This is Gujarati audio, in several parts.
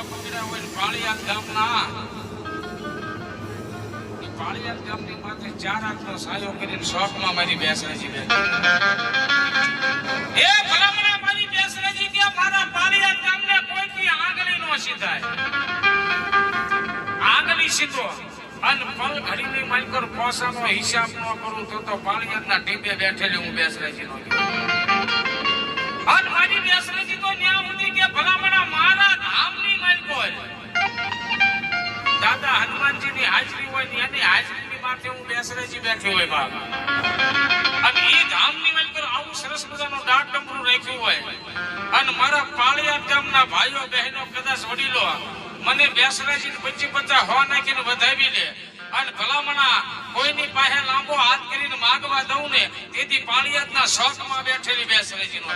બાવડા પકડ્યા હોય પાળિયાદ ગામના. પાળિયાદ ગામની માથે ચાર હાથનો સાયો કરીને શોખમાં મારી મારી બેસરેજી કે નો સીધાય? આંગળી સીધો. અને પલ ઘડીની માલકર પોસાનો હિસાબ ન કરું તો તો પાળિયાદના બેઠેલી હું બેસરેજી નો હોય ને એની હાજરીની હું બેસરેજી બેઠી હોય બાપ. અને એ ધામની માલકર આવું સરસ મજાનું ડાક ડમરું રાખ્યું હોય. અને મારા પાળિયાદ ગામના ભાઈઓ બહેનો કદાચ વડીલો મને બેસરાજી પચી પચાસ હો નાખીને વધાવી લે. અને ભલામણા કોઈની પાસે લાંબો હાથ કરીને માગવા દઉં ને, તેથી પાળિયાદના શોખમાં બેઠેલી બેસરેજી નો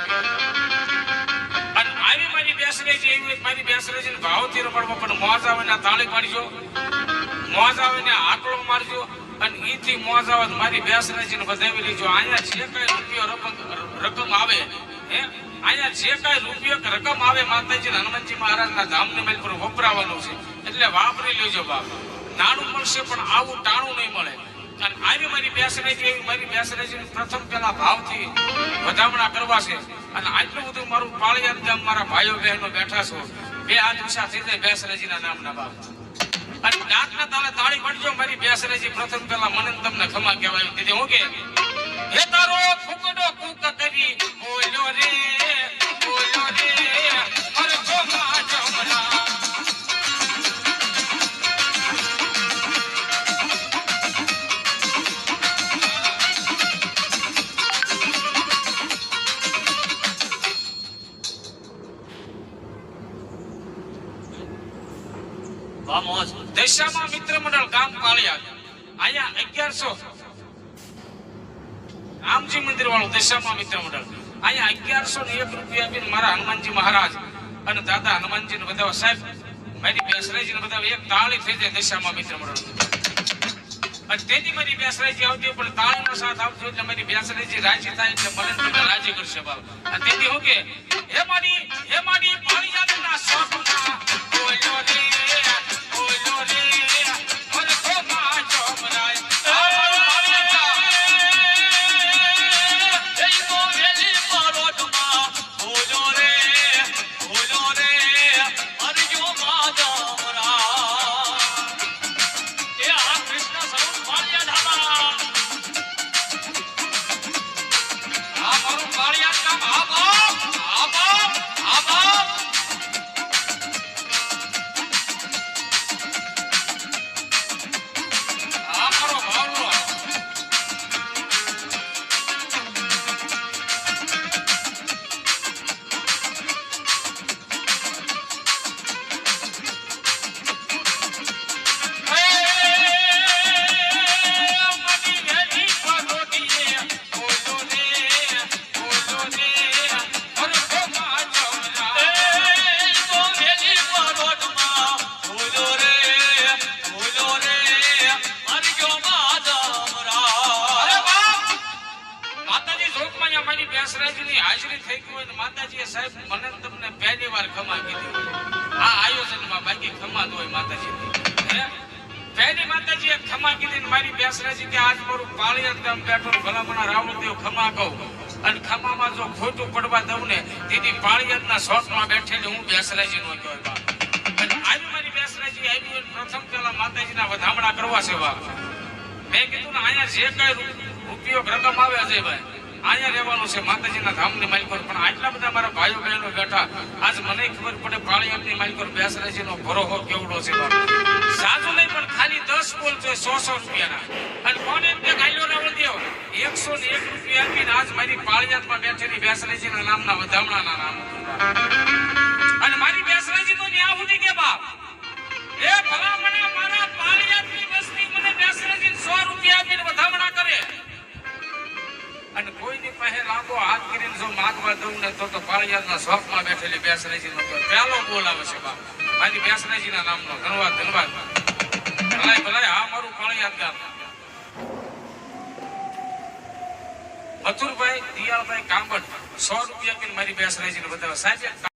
અને આવી મારી બેસરેજી, એવી મારી બેસરેજી ભાવથી રમણમાં પણ મોજ આવે ને તાળી પાડજો. મોજ આવે ને આકડો મારજો અને ઈથી મોજ આવે મારી બેસરેજી ને વધાવી લેજો. અહીંયા જે કઈ રૂપિયો રકમ આવે, હે? અહીંયા જે કઈ રૂપિયો રકમ આવે માતાજી હનુમાનજી મહારાજના ધામની મેલ પર વપરાવાનું છે. એટલે વાપરી લેજો બાપ. નાણું મળશે પણ આવું ટાણું નહીં મળે. અને આવી મારી બેસરાજી એવી મારી બેસરેજી પ્રથમ પેલા ભાવથી વધામણા કરવા છે. અને આટલું બધું મારું પાળિયાદ ગામ મારા ભાઈઓ બહેનો બેઠા છો. બે આ દિવસા થઈ જાય બેસરેજીના નામના બાપ. અને ડાકના તાલે તાળી પડજો મારી બેસરેજી પ્રથમ પેલા મને તમને ખમા કહેવાય. તેથી હું કે હે તારો ફૂકડો કૂક કરી બોલ્યો રે. દશામાં મિત્ર મંડળ ગામ પાળિયા અહીંયા અગિયારસો રામજી મંદિર વાળું દશામાં મિત્ર મંડળ અહીંયા અગિયારસો ને એક રૂપિયા આપીને મારા હનુમાનજી મહારાજ અને દાદા હનુમાનજી ને બધા સાહેબ, મારી બેસરાજી ને બધા એક તાળી થઈ જાય દશામાં મિત્ર મંડળ તેથી મારી બેસરાજી આવતી પણ પણ તાળીનો સાથ આવતો એટલે મારી બેસરાજી રાજી થાય એટલે મને રાજી કરશે બાપ. તેથી હું કે, હે મારી હે મારી પાણી જાતના બોલ્યો માતાજી જોગમાં અહીંયા મારી બેસરાજીની હાજરી થઈ ગઈ હોય માતાજીએ સાહેબ મને તમને પહેલી વાર ખમા કીધી આ આયોજનમાં બાકી ખમા હોય માતાજી પહેલી માતાજીએ ખમા કીધી મારી બેસરાજી કે આજ મારું પાળિયા ગામ બેઠો ભલામણા રાવણ દેવ ખમા કહું. અને ખમામાં જો ખોટું પડવા દઉં ને, તેથી પાળિયાદના શોખમાં બેઠેલી હું બેસરાજી નો કહેવાય આવી મારી બેસરાજી આવી પ્રથમ પેલા માતાજીના વધામણા કરવા બાપ મેં કીધું ને, અહીંયા જે કઈ રૂપિયો રકમ આવે અજયભાઈ અહીંયા રહેવાનું છે માતાજીના ધામની માલિકો પણ આટલા બધા મારા ભાઈઓ બહેનો બેઠા, આજ મને ખબર પડે પાળિયાદની માલિકો બેસરાજીનો ભરોહો કેવડો છે બાપ. નહીં, પણ ખાલી દસ બોલ જોઈએ સો સો રૂપિયાના. અને કોને એમ કે ગાયલો રાવણ દેવ? એકસો ને એક રૂપિયા આપીને આજ મારી પાળીયાતમાં બેઠેલી બેસરાજીના નામના વધામણાના નામ. અને મારી બેસરાજી તો ન્યા સુધી કે બાપ? એ ભલા મને મારા પાળીયાતની વસ્તી મને બેસરાજી સો રૂપિયા આપીને જો માગવા દઉં ને તો તો શોખમાં બેઠેલી બેસરાજી નો પહેલો બોલ આવે છે બાપ. મારી બેસરાજીના નામનો ધનવાદ ધનવાદ. ભલાય ભલાય હા મારું પાળિયાદ ગામ મથુરભાઈ દિયાળભાઈ કાંબડ સો રૂપિયા કે મારી બેસરાજીને બતાવે સાહેબ